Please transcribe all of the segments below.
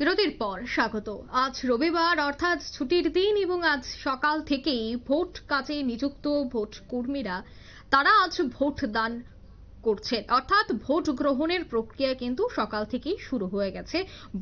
বিরতির পর স্বাগত। আজ রবিবার, অর্থাৎ ছুটির দিন এবং আজ সকাল থেকেই ভোট কাজে নিযুক্ত ভোট কর্মীরা তারা আজ ভোট দান করছেন। অর্থাৎ ভোট গ্রহণের প্রক্রিয়া কিন্তু সকাল থেকেই শুরু হয়ে গেছে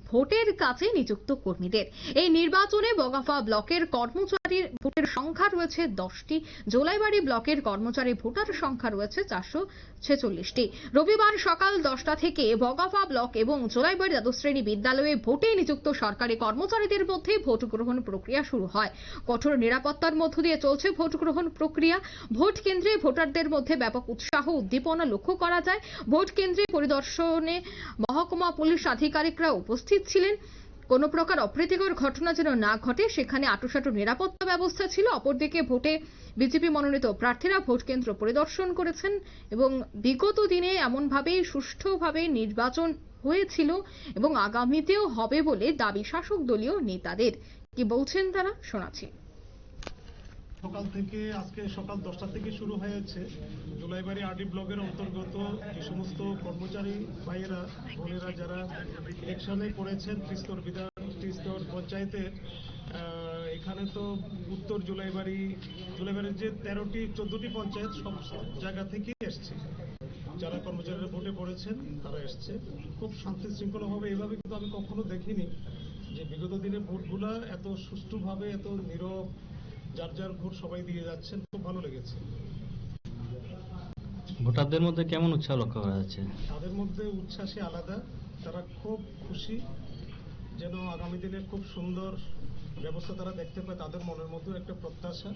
ভোটের কাছে নিযুক্ত কর্মীদের। এই নির্বাচনে বগাফা ব্লকের কর্মচারীর ভোটের সংখ্যা রয়েছে দশটি। জোলাইবাড়ি ব্লকের কর্মচারী ভোটার সংখ্যা রয়েছে চারশো ছেচল্লিশটি। রবিবার সকাল দশটা থেকে বগাফা ব্লক এবং জোলাইবাড়ি দ্বাদশ শ্রেণি বিদ্যালয়ে ভোটে নিযুক্ত সরকারি কর্মচারীদের মধ্যে ভোট গ্রহণ প্রক্রিয়া শুরু হয়। কঠোর নিরাপত্তার মধ্য দিয়ে চলছে ভোট গ্রহণ প্রক্রিয়া। ভোট কেন্দ্রে ভোটারদের মধ্যে ব্যাপক উৎসাহ উদ্দীপনা লক্ষ্য করা যায়। ভোট কেন্দ্রে পরিদর্শনে মহকুমা পুলিশ আধিকারিকরা উপস্থিত ছিলেন। কোনো প্রকার অপ্রীতিকর ঘটনা যেন না ঘটে, সেখানে আটোসাটো নিরাপত্তা ব্যবস্থা ছিল। অপরদিকে ভোটে বিজেপি মনোনীত প্রার্থীরা ভোট কেন্দ্র পরিদর্শন করেছেন এবং বিগত দিনে এমনভাবেই সুষ্ঠুভাবে নির্বাচন হয়েছিল এবং আগামীতেও হবে বলে দাবি শাসক দলীয় নেতাদের। কি বলছেন তারা? শোনাচ্ছি। সকাল থেকে আজকে সকাল দশটা থেকে শুরু হয়েছে। জুলাইবাড়ি আরডি ব্লকের অন্তর্গত যে সমস্ত কর্মচারী, ভাইয়েরা, বোনেরা যারা ইলেকশনে করেছেন ত্রিস্তর বিধান, ত্রিস্তর পঞ্চায়েতের এখানে তো উত্তর জুলাইবাড়ি, জুলাইবাড়ির যে তেরোটি, চোদ্দটি পঞ্চায়েত সব জায়গা থেকেই এসছে। যারা কর্মচারীরা ভোটে পড়েছেন, তারা এসছে। খুব শান্তি শৃঙ্খলাভাবে এভাবে কিন্তু আমি কখনো দেখিনি যে বিগত দিনে ভোটগুলা এত সুষ্ঠুভাবে, এত নীরব যার যার ভোট সবাই দিয়ে যাচ্ছেন খুব ভালো লেগেছে। ভোটারদের মধ্যে কেমন উৎসাহ লক্ষ্য করা যাচ্ছে? তাদের মধ্যে উচ্ছ্বাসই আলাদা। তারা খুব খুশি যেন আগামী দিনে খুব সুন্দর ব্যবস্থা তারা দেখতে পায় তাদের মনের মধ্যেও একটা প্রত্যাশা।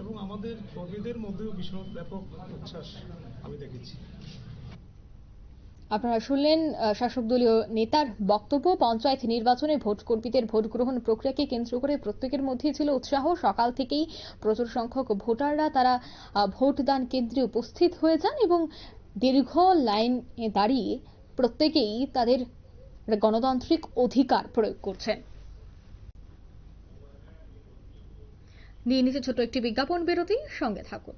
এবং আমাদের কর্মীদের মধ্যেও ভীষণ ব্যাপক উচ্ছ্বাস আমি দেখেছি। আপনারা শুনলেন শাসক দলীয় নেতার বক্তব্য, পঞ্চায়েত নির্বাচনে ভোট কর্মীদের ভোট গ্রহণ প্রক্রিয়াকে কেন্দ্র করে প্রত্যেকের মধ্যেই ছিল উৎসাহ। সকাল থেকেই প্রচুর সংখ্যক ভোটাররা তারা ভোটদান কেন্দ্রে উপস্থিত হয়ে যান এবং দীর্ঘ লাইনে দাঁড়িয়ে প্রত্যেকেই তাদের গণতান্ত্রিক অধিকার প্রয়োগ করছেন। নিয়ে নিচে ছোট একটি বিজ্ঞাপন বিরতি, সঙ্গে থাকুন।